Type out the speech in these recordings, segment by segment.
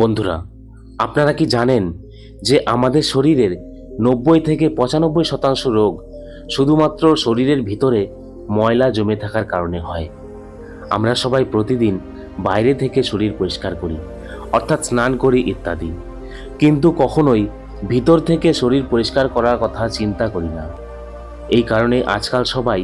বন্ধুরা, আপনারা কি জানেন যে আমাদের শরীরের নব্বই থেকে পঁচানব্বই শতাংশ রোগ শুধুমাত্র শরীরের ভিতরে ময়লা জমে থাকার কারণে হয়? আমরা সবাই প্রতিদিন বাইরে থেকে শরীর পরিষ্কার করি, অর্থাৎ স্নান করি ইত্যাদি। কিন্তু কখনোই ভিতর থেকে শরীর পরিষ্কার করার কথা চিন্তা করি না। এই কারণে আজকাল সবাই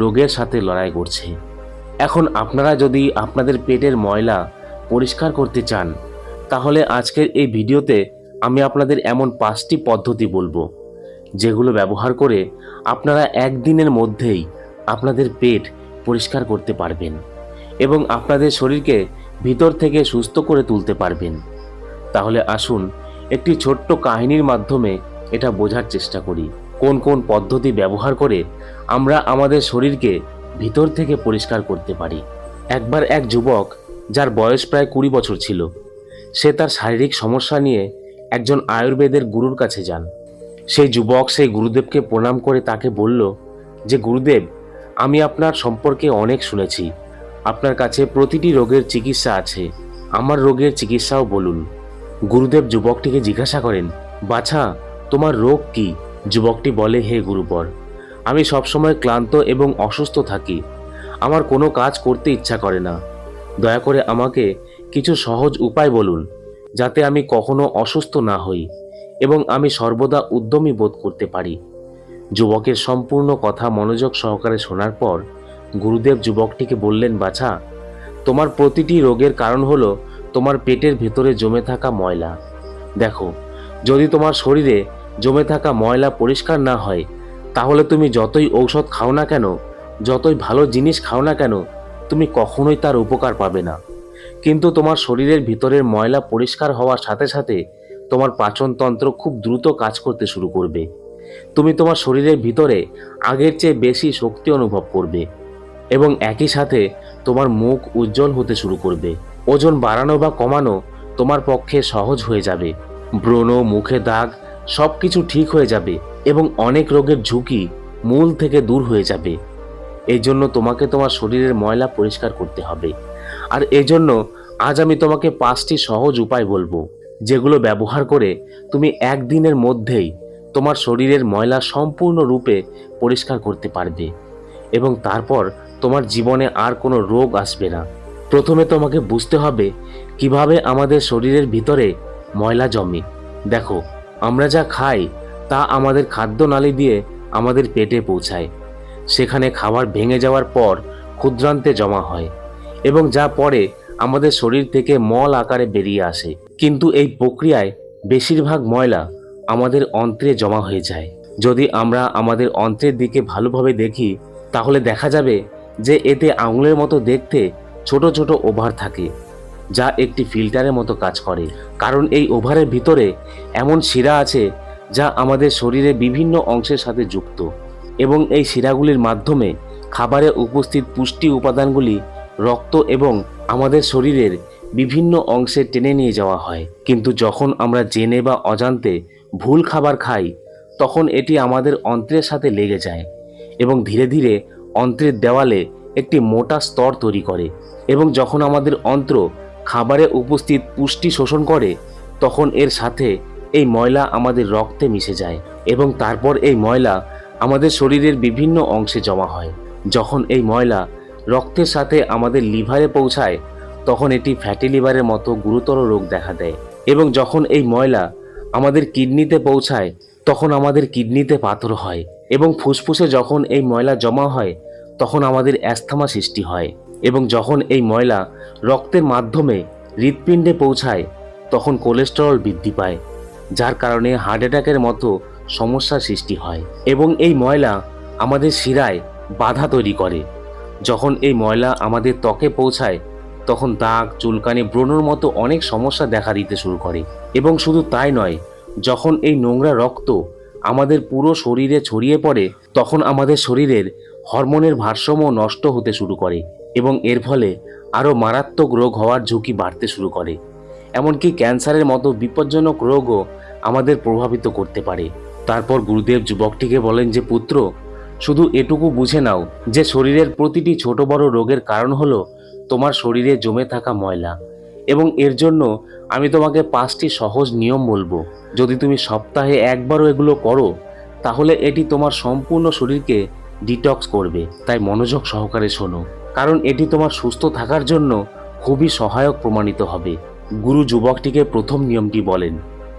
রোগের সাথে লড়াই করছে। এখন আপনারা যদি আপনাদের পেটের ময়লা পরিষ্কার করতে চান তাহলে আজকের এই ভিডিওতে আমি আপনাদের এমন পাঁচটি পদ্ধতি বলব, যেগুলো ব্যবহার করে আপনারা একদিনের মধ্যেই আপনাদের পেট পরিষ্কার করতে পারবেন এবং আপনাদের শরীরকে ভিতর থেকে সুস্থ করে তুলতে পারবেন। তাহলে আসুন একটি ছোট্ট কাহিনীর মাধ্যমে এটা বোঝার চেষ্টা করি। কোন কোন পদ্ধতি ব্যবহার করে আমরা আমাদের শরীরকে ভিতর থেকে পরিষ্কার করতে পারি? একবার এক যুবক, যার বয়স প্রায় কুড়ি বছর ছিল সে তার শারীরিক সমস্যা নিয়ে একজন আয়ুর্বেদের গুরুর কাছে যান। সেই যুবক সেই গুরুদেবকে প্রণাম করে তাকে বলল যে, গুরুদেব, আমি আপনার সম্পর্কে অনেক শুনেছি। আপনার কাছে প্রতিটি রোগের চিকিৎসা আছে। আমার রোগের চিকিৎসাও বলুন। গুরুদেব যুবকটিকে জিজ্ঞাসা করেন, বাছা, তোমার রোগ কি? যুবকটি বলে, হে গুরুবর আমি সবসময় ক্লান্ত এবং অসুস্থ থাকি। আমার কোনো কাজ করতে ইচ্ছা করে না। দয়া করে আমাকে কিছু সহজ উপায় বলুন, যাতে আমি কখনো অসুস্থ না হই এবং আমি সর্বদা উদ্যমী বোধ করতে পারি। যুবকের সম্পূর্ণ কথা মনোযোগ সহকারে শোনার পর গুরুদেব যুবকটিকে বললেন, বাছা, তোমার প্রতিটি রোগের কারণ হলো তোমার পেটের ভেতরে জমে থাকা ময়লা। দেখো, যদি তোমার শরীরে জমে থাকা ময়লা পরিষ্কার না হয়, তাহলে তুমি যতই ঔষধ খাও না কেন, যতই ভালো জিনিস খাও না কেন, তুমি কখনোই তার উপকার পাবে না। কিন্তু তোমার শরীরের ভিতরের ময়লা পরিষ্কার হওয়ার সাথে সাথে তোমার পাচনতন্ত্র খুব দ্রুত কাজ করতে শুরু করবে। তুমি তোমার শরীরের ভিতরে আগের চেয়ে বেশি শক্তি অনুভব করবে এবং একই সাথে তোমার মুখ উজ্জ্বল হতে শুরু করবে। ওজন বাড়ানো বা কমানো তোমার পক্ষে সহজ হয়ে যাবে। ব্রণ, মুখে দাগ সব কিছু ঠিক হয়ে যাবে এবং অনেক রোগের ঝুঁকি মূল থেকে দূর হয়ে যাবে। এই জন্য তোমাকে তোমার শরীরের ময়লা পরিষ্কার করতে হবে। আর এজন্য আজ আমি তোমাকে পাঁচটি সহজ উপায় বলব, যেগুলো ব্যবহার করে তুমি একদিনের মধ্যেই তোমার শরীরের ময়লা সম্পূর্ণরূপে পরিষ্কার করতে পারবে এবং তারপর তোমার জীবনে আর কোনো রোগ আসবে না। প্রথমে তোমাকে বুঝতে হবে কীভাবে আমাদের শরীরের ভিতরে ময়লা জমে। দেখো, আমরা যা খাই তা আমাদের খাদ্যনালী দিয়ে আমাদের পেটে পৌঁছায়। সেখানে খাবার ভেঙে যাওয়ার পর ক্ষুদ্রান্তে জমা হয়। এবং যা পরে আমাদের শরীর থেকে মল আকারে বেরিয়ে আসে। কিন্তু এই প্রক্রিয়ায় বেশিরভাগ ময়লা আমাদের অন্ত্রে জমা হয়ে যায়। যদি আমরা আমাদের অন্ত্রের দিকে ভালোভাবে দেখি, তাহলে দেখা যাবে যে এতে আঙুলের মতো দেখতে ছোট ছোট ওভার থাকে, যা একটি ফিল্টারের মতো কাজ করে। কারণ এই ওভারের ভিতরে এমন শিরা আছে যা আমাদের শরীরের বিভিন্ন অংশের সাথে যুক্ত। এবং এই শিরাগুলির মাধ্যমে খাবারে উপস্থিত পুষ্টি উপাদানগুলি রক্ত এবং আমাদের শরীরের বিভিন্ন অংশে টেনে নিয়ে যাওয়া হয়। কিন্তু যখন আমরা জেনে বা অজান্তে ভুল খাবার খাই, তখন এটি আমাদের অন্ত্রের সাথে লেগে যায় এবং ধীরে ধীরে অন্ত্রের দেওয়ালে একটি মোটা স্তর তৈরি করে এবং যখন আমাদের অন্ত্র খাবারে উপস্থিত পুষ্টি শোষণ করে, তখন এর সাথে এই ময়লা আমাদের রক্তে মিশে যায় এবং তারপর এই ময়লা আমাদের শরীরের বিভিন্ন অংশে জমা হয়। যখন এই ময়লা রক্তের সাথে আমাদের লিভারে পৌঁছায়, তখন এটি ফ্যাটি লিভারের মতো গুরুতর রোগ দেখা দেয়। এবং যখন এই ময়লা আমাদের কিডনিতে পৌঁছায়, তখন আমাদের কিডনিতে পাথর হয় এবং ফুসফুসে যখন এই ময়লা জমা হয়, তখন আমাদের অ্যাস্থমা সৃষ্টি হয়। এবং যখন এই ময়লা রক্তের মাধ্যমে হৃৎপিণ্ডে পৌঁছায়, তখন কোলেস্টেরল বৃদ্ধি পায়, যার কারণে হার্ট অ্যাটাকের মতো সমস্যার সৃষ্টি হয়। এবং এই ময়লা আমাদের শিরায় বাধা তৈরি করে। যখন এই ময়লা আমাদের ত্বকে পৌঁছায়, তখন দাগ, চুলকানি, ব্রণর মতো অনেক সমস্যা দেখা দিতে শুরু করে। এবং শুধু তাই নয়, যখন এই নোংরা রক্ত আমাদের পুরো শরীরে ছড়িয়ে পড়ে, তখন আমাদের শরীরের হরমোনের ভারসাম্য নষ্ট হতে শুরু করে এবং এর ফলে আরও মারাত্মক রোগ হওয়ার ঝুঁকি বাড়তে শুরু করে। এমনকি ক্যান্সারের মতো বিপজ্জনক রোগও আমাদের প্রভাবিত করতে পারে। তারপর গুরুদেব যুবকটিকে বলেন যে, পুত্র শুধু এটুকু বুঝে নাও যে শরীরের প্রতিটি ছোট বড় রোগের কারণ হলো তোমার শরীরে জমে থাকা ময়লা। এবং এর জন্য আমি তোমাকে পাঁচটি সহজ নিয়ম বলব। যদি তুমি সপ্তাহে একবারও এগুলো করো, তাহলে এটি তোমার সম্পূর্ণ শরীরকে ডিটক্স করবে। তাই মনোযোগ সহকারে শোনো। কারণ এটি তোমার সুস্থ থাকার জন্য খুবই সহায়ক প্রমাণিত হবে। গুরু যুবকটিকে প্রথম নিয়মটি বলেন।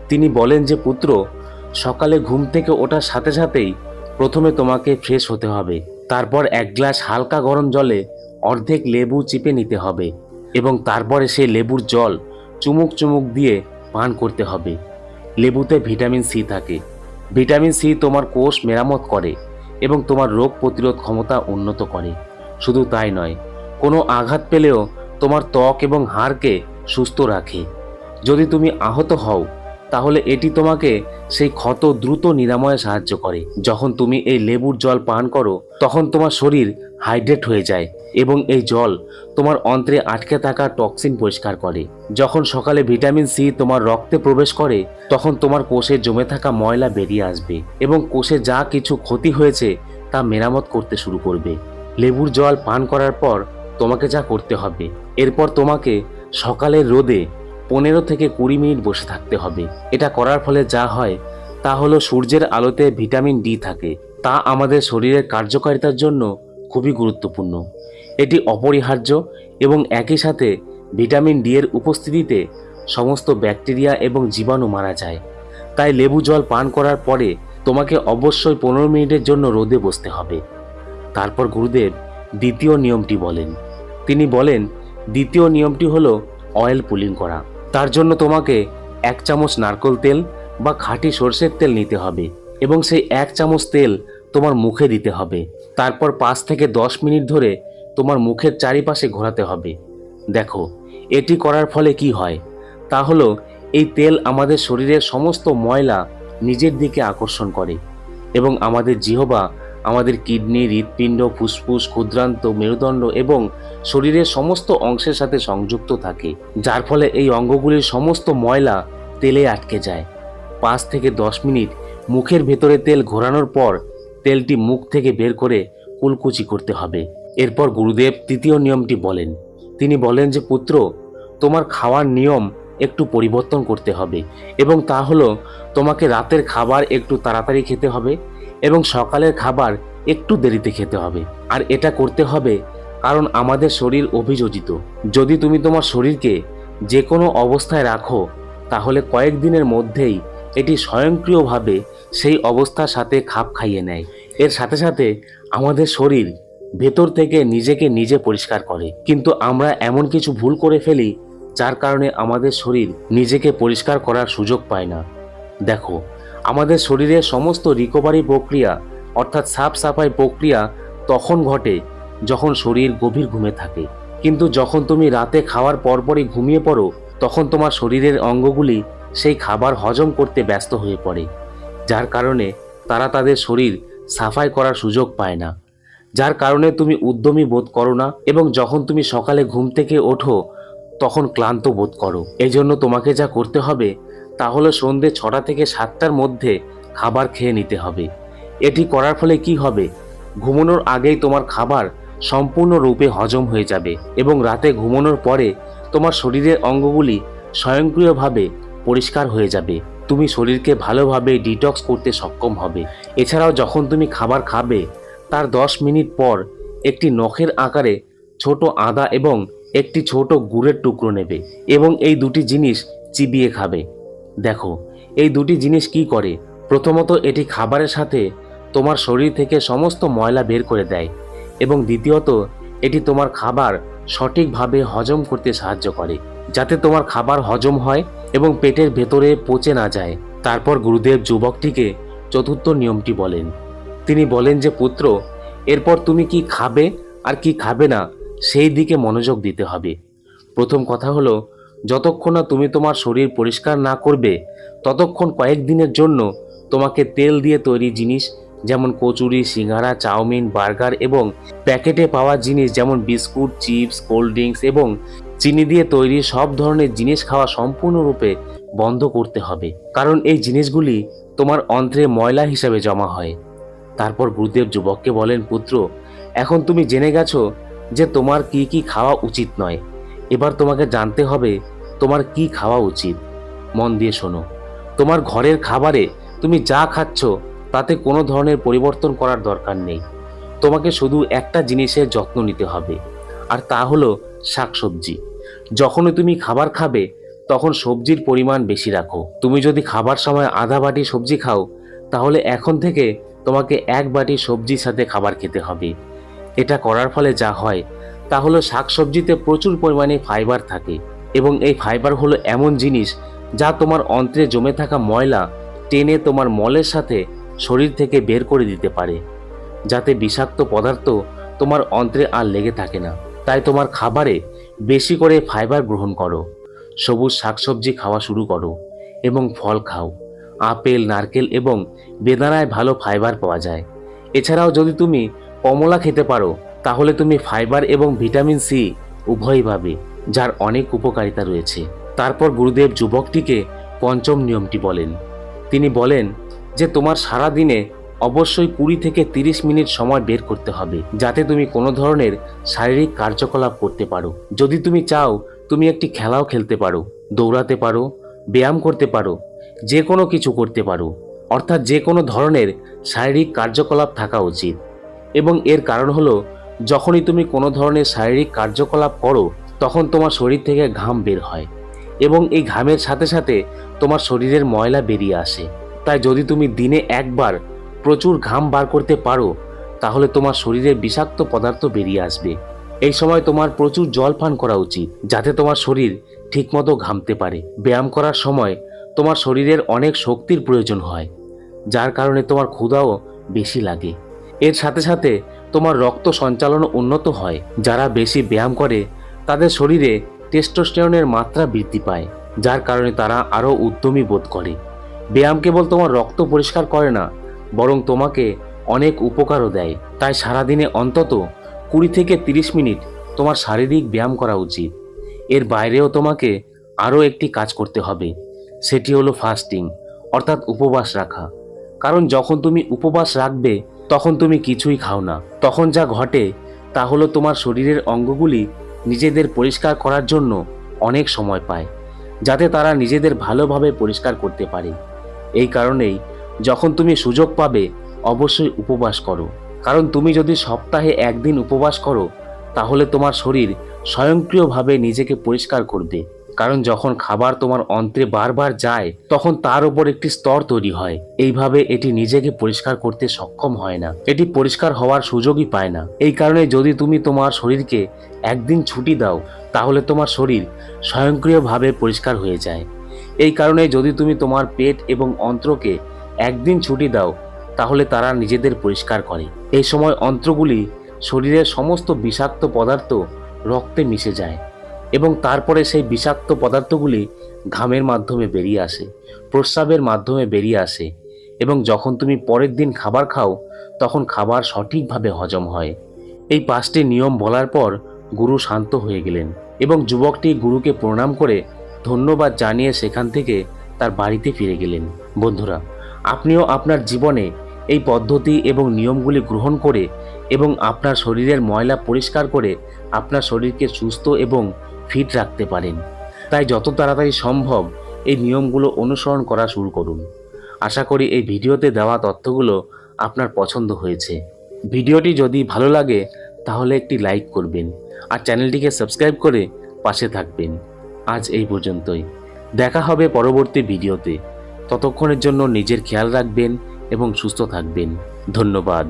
তিনি বলেন যে, পুত্র, সকালে ঘুম থেকে ওঠার সাথে সাথেই প্রথমে তোমাকে ফ্রেশ হতে হবে। তারপর এক গ্লাস হালকা গরম জলে অর্ধেক লেবু চিপে নিতে হবে এবং তারপরে সেই লেবুর জল চুমুক চুমুক দিয়ে পান করতে হবে। লেবুতে ভিটামিন সি থাকে। ভিটামিন সি তোমার কোষ মেরামত করে এবং তোমার রোগ প্রতিরোধ ক্ষমতা উন্নত করে। শুধু তাই নয়, কোনো আঘাত পেলেও তোমার ত্বক এবং হাড়কে সুস্থ রাখে। যদি তুমি আহত হও তাহলে এটি তোমাকে সেই ক্ষত দ্রুত নিরাময়ে সাহায্য করে। যখন তুমি এই লেবুর জল পান করো, তখন তোমার শরীর হাইড্রেট হয়ে যায় এবং এই জল তোমার অন্ত্রে আটকে থাকা টক্সিন পরিষ্কার করে। যখন সকালে ভিটামিন সি তোমার রক্তে প্রবেশ করে, তখন তোমার কোষে জমে থাকা ময়লা বেরিয়ে আসবে এবং কোষে যা কিছু ক্ষতি হয়েছে তা মেরামত করতে শুরু করবে। লেবুর জল পান করার পর তোমাকে যা করতে হবে, এরপর তোমাকে সকালের রোদে পনেরো থেকে কুড়ি মিনিট বসে থাকতে হবে। এটা করার ফলে যা হয়, তা হলো সূর্যের আলোতে ভিটামিন ডি থাকে। তা আমাদের শরীরের কার্যকারিতার জন্য খুবই গুরুত্বপূর্ণ। এটি অপরিহার্য এবং একই সাথে ভিটামিন ডি এর উপস্থিতিতে সমস্ত ব্যাকটেরিয়া এবং জীবাণু মারা যায়। তাই লেবু জল পান করার পরে তোমাকে অবশ্যই পনেরো মিনিটের জন্য রোদে বসতে হবে। তারপর গুরুদেব দ্বিতীয় নিয়মটি বলেন। তিনি বলেন, দ্বিতীয় নিয়মটি হলো অয়েল পুলিং করা। তার জন্য তোমাকে এক চামচ নারকোল তেল বা খাঁটি সর্ষের তেল নিতে হবে এবং সেই এক চামচ তেল তোমার মুখে দিতে হবে। তারপর পাঁচ থেকে দশ মিনিট ধরে তোমার মুখের চারিপাশে ঘোরাতে হবে। দেখো, এটি করার ফলে কি হয়? তা হলো, এই তেল আমাদের শরীরের সমস্ত ময়লা নিজের দিকে আকর্ষণ করে এবং আমাদের জিহবা আমাদের কিডনি, হৃৎপিণ্ড, ফুসফুস, ক্ষুদ্রান্ত, মেরুদণ্ড এবং শরীরের সমস্ত অংশের সাথে সংযুক্ত থাকে, যার ফলে এই অঙ্গগুলির সমস্ত ময়লা তেলে আটকে যায়। পাঁচ থেকে দশ মিনিট মুখের ভেতরে তেল ঘোরানোর পর তেলটি মুখ থেকে বের করে কুলকুচি করতে হবে। এরপর গুরুদেব তৃতীয় নিয়মটি বলেন। তিনি বলেন যে, পুত্র, তোমার খাওয়ার নিয়ম একটু পরিবর্তন করতে হবে এবং তা হলো তোমাকে রাতের খাবার একটু তাড়াতাড়ি খেতে হবে। এবং সকালের খাবার একটু দেরিতে খেতে হবে। আর এটা করতে হবে কারণ আমাদের শরীর অভিযোজিত। যদি তুমি তোমার শরীরকে যে কোনো অবস্থায় রাখো, তাহলে কয়েকদিনের মধ্যেই এটি স্বয়ংক্রিয়ভাবে সেই অবস্থার সাথে খাপ খাইয়ে নেয়। এর সাথে সাথে আমাদের শরীর ভেতর থেকে নিজেকে নিজে পরিষ্কার করে। কিন্তু আমরা এমন কিছু ভুল করে ফেলি, যার কারণে আমাদের শরীর নিজেকে পরিষ্কার করার সুযোগ পায় না। দেখো আমাদের শরীরের সমস্ত রিকভারি প্রক্রিয়া, অর্থাৎ সাফ সাফাই প্রক্রিয়া তখন ঘটে যখন শরীর গভীর ঘুমে থাকে। কিন্তু যখন তুমি রাতে খাওয়ার পরপরই ঘুমিয়ে পড়ো, তখন তোমার শরীরের অঙ্গগুলি সেই খাবার হজম করতে ব্যস্ত হয়ে পড়ে, যার কারণে তারা তাদের শরীর সাফাই করার সুযোগ পায় না। যার কারণে তুমি উদ্যমী বোধ করো না এবং যখন তুমি সকালে ঘুম থেকে ওঠো, তখন ক্লান্ত বোধ করো। এই জন্য তোমাকে যা করতে হবে তা হলো সন্ধে ছটা থেকে সাতটার মধ্যে খাবার খেয়ে নিতে হবে। এটি করার ফলে কি হবে? ঘুমানোর আগেই তোমার খাবার সম্পূর্ণরূপে হজম হয়ে যাবে এবং রাতে ঘুমানোর পরে তোমার শরীরের অঙ্গগুলি স্বয়ংক্রিয়ভাবে পরিষ্কার হয়ে যাবে। তুমি শরীরকে ভালোভাবে ডিটক্স করতে সক্ষম হবে। এছাড়াও যখন তুমি খাবার খাবে, তার দশ মিনিট পর একটি নখের আকারে ছোট আদা এবং একটি ছোট গুড়ের টুকরো নেবে এবং এই দুটি জিনিস চিবিয়ে খাবে। দেখো, এই দুটি জিনিস কি করে? প্রথমত, এটি খাবারের সাথে তোমার শরীর থেকে সমস্ত ময়লা বের করে দেয় এবং দ্বিতীয়ত, এটি তোমার খাবার সঠিকভাবে হজম করতে সাহায্য করে, যাতে তোমার খাবার হজম হয় এবং পেটের ভেতরে পচে না যায়। তারপর গুরুদেব যুবকটিকে চতুর্থ নিয়মটি বলেন। তিনি বলেন যে, পুত্র, এরপর তুমি কি খাবে আর কি খাবে না, সেই দিকে মনোযোগ দিতে হবে। প্রথম কথা হলো যতক্ষণ না তুমি তোমার শরীর পরিষ্কার না করবে, ততক্ষণ কয়েকদিনের জন্য তোমাকে তেল দিয়ে তৈরি জিনিস যেমন কচুরি সিঙ্গারা চাউমিন, বার্গার এবং প্যাকেটে পাওয়া জিনিস যেমন বিস্কুট, চিপস, কোল্ড ড্রিঙ্কস এবং চিনি দিয়ে তৈরি সব ধরনের জিনিস খাওয়া সম্পূর্ণরূপে বন্ধ করতে হবে। কারণ এই জিনিসগুলি তোমার অন্ত্রে ময়লা হিসাবে জমা হয়। তারপর গুরুদেব যুবককে বলেন, পুত্র, এখন তুমি জেনে গেছো যে তোমার কি কি খাওয়া উচিত নয়। এবার তোমাকে জানতে হবে তোমার কি খাওয়া উচিত? মন দিয়ে শোনো। তোমার ঘরের খাবারে তুমি যা খাচ্ছ, তাতে কোনো ধরনের পরিবর্তন করার দরকার নেই। তোমাকে শুধু একটা জিনিসের যত্ন নিতে হবে, আর তা হলো শাকসবজি। যখনই তুমি খাবার খাবে, তখন সবজির পরিমাণ বেশি রাখো। তুমি যদি খাবার সময় আধা বাটি সবজি খাও, তাহলে এখন থেকে তোমাকে এক বাটি সবজির সাথে খাবার খেতে হবে। এটা করার ফলে যা হয়, তা হলো শাকসবজিতে প্রচুর পরিমাণে ফাইবার থাকে। এবং এই ফাইবার হলো এমন জিনিস যা তোমার অন্ত্রে জমে থাকা ময়লা টেনে তোমার মলের সাথে শরীর থেকে বের করে দিতে পারে, যাতে বিষাক্ত পদার্থ তোমার অন্ত্রে আর লেগে থাকে না। তাই তোমার খাবারে বেশি করে ফাইবার গ্রহণ করো, সবুজ শাকসবজি খাওয়া শুরু করো এবং ফল খাও। আপেল, নারকেল এবং বেদানায় ভালো ফাইবার পাওয়া যায়। এছাড়াও যদি তুমি কমলা খেতে পারো, তাহলে তুমি ফাইবার এবং ভিটামিন সি উভয়ই পাবে। যার অনেক উপকারিতা রয়েছে। তারপর গুরুদেব যুবকটিকে পঞ্চম নিয়মটি বলেন। তিনি বলেন যে, তোমার সারা দিনে অবশ্যই কুড়ি থেকে তিরিশ মিনিট সময় বের করতে হবে, যাতে তুমি কোনো ধরনের শারীরিক কার্যকলাপ করতে পারো। যদি তুমি চাও তুমি একটি খেলাও খেলতে পারো, দৌড়াতে পারো, ব্যায়াম করতে পারো, যে কোনো কিছু করতে পারো। অর্থাৎ যে কোনো ধরনের শারীরিক কার্যকলাপ থাকা উচিত। এবং এর কারণ হলো, যখনই তুমি কোনো ধরনের শারীরিক কার্যকলাপ করো তখন তোমার শরীর থেকে ঘাম বের হয় এবং এই ঘামের সাথে সাথে তোমার শরীরের ময়লা বেরিয়ে আসে। তাই যদি তুমি দিনে একবার প্রচুর ঘাম বার করতে পারো, তাহলে তোমার শরীরে বিষাক্ত পদার্থ বেরিয়ে আসবে। এই সময় তোমার প্রচুর জল পান করা উচিত, যাতে তোমার শরীর ঠিকমতো ঘামতে পারে। ব্যায়াম করার সময় তোমার শরীরের অনেক শক্তির প্রয়োজন হয়, যার কারণে তোমার ক্ষুধাও বেশি লাগে। এর সাথে সাথে তোমার রক্ত সঞ্চালন উন্নত হয়। যারা বেশি ব্যায়াম করে তাদের শরীরে টেস্টোস্টেরনের মাত্রা বৃদ্ধি পায়, যার কারণে তারা আরও উদ্যমী বোধ করে। ব্যায়াম কেবল তোমার রক্ত পরিষ্কার করে না, বরং তোমাকে অনেক উপকারও দেয়। তাই সারাদিনে অন্তত কুড়ি থেকে তিরিশ মিনিট তোমার শারীরিক ব্যায়াম করা উচিত। এর বাইরেও তোমাকে আরও একটি কাজ করতে হবে, সেটি হলো ফাস্টিং অর্থাৎ উপবাস রাখা। কারণ যখন তুমি উপবাস রাখবে, তখন তুমি কিছুই খাও না। তখন যা ঘটে, তা হলো তোমার শরীরের অঙ্গগুলি নিজেদের পরিষ্কার করার জন্য অনেক সময় পায়, যাতে তারা নিজেদের ভালোভাবে পরিষ্কার করতে পারে। এই কারণেই যখন তুমি সুযোগ পাবে, অবশ্যই উপবাস করো। কারণ তুমি যদি সপ্তাহে একদিন উপবাস করো, তাহলে তোমার শরীর স্বয়ংক্রিয়ভাবে নিজেকে পরিষ্কার করবে। কারণ যখন খাবার তোমার অন্ত্রে বারবার যায়, তখন তার উপর একটি স্তর তৈরি হয়। এইভাবে এটি নিজেকে পরিষ্কার করতে সক্ষম হয় না। এটি পরিষ্কার হওয়ার সুযোগই পায় না। এই কারণে যদি তুমি তোমার শরীরকে একদিন ছুটি দাও, তাহলে তোমার শরীর স্বয়ংক্রিয়ভাবে পরিষ্কার হয়ে যায়। এই কারণে যদি তুমি তোমার পেট এবং অন্ত্রকে একদিন ছুটি দাও, তাহলে তারা নিজেদের পরিষ্কার করে। এই সময় অন্ত্রগুলি শরীরের সমস্ত বিষাক্ত পদার্থ রক্তে মিশে যায়। এবং তারপরে সেই বিষাক্ত পদার্থগুলি ঘামের মাধ্যমে বেরিয়ে আসে, প্রস্রাবের মাধ্যমে বেরিয়ে আসে এবং যখন তুমি পরের দিন খাবার খাও, তখন খাবার সঠিকভাবে হজম হয়। এই পাঁচটি নিয়ম বলার পর গুরু শান্ত হয়ে গেলেন এবং যুবকটি গুরুকে প্রণাম করে ধন্যবাদ জানিয়ে সেখান থেকে তার বাড়িতে ফিরে গেলেন। বন্ধুরা, আপনিও আপনার জীবনে এই পদ্ধতি এবং নিয়মগুলি গ্রহণ করে এবং আপনার শরীরের ময়লা পরিষ্কার করে আপনার শরীরকে সুস্থ এবং ফিট রাখতে পারেন। তাই যত তাড়াতাড়ি সম্ভব এই নিয়মগুলো অনুসরণ করা শুরু করুন। আশা করি এই ভিডিওতে দেওয়া তথ্যগুলো আপনার পছন্দ হয়েছে। ভিডিওটি যদি ভালো লাগে, তাহলে একটি লাইক করবেন আর চ্যানেলটিকে সাবস্ক্রাইব করে পাশে থাকবেন। আজ এই পর্যন্তই। দেখা হবে পরবর্তী ভিডিওতে। ততক্ষণের জন্য নিজের খেয়াল রাখবেন এবং সুস্থ থাকবেন। ধন্যবাদ।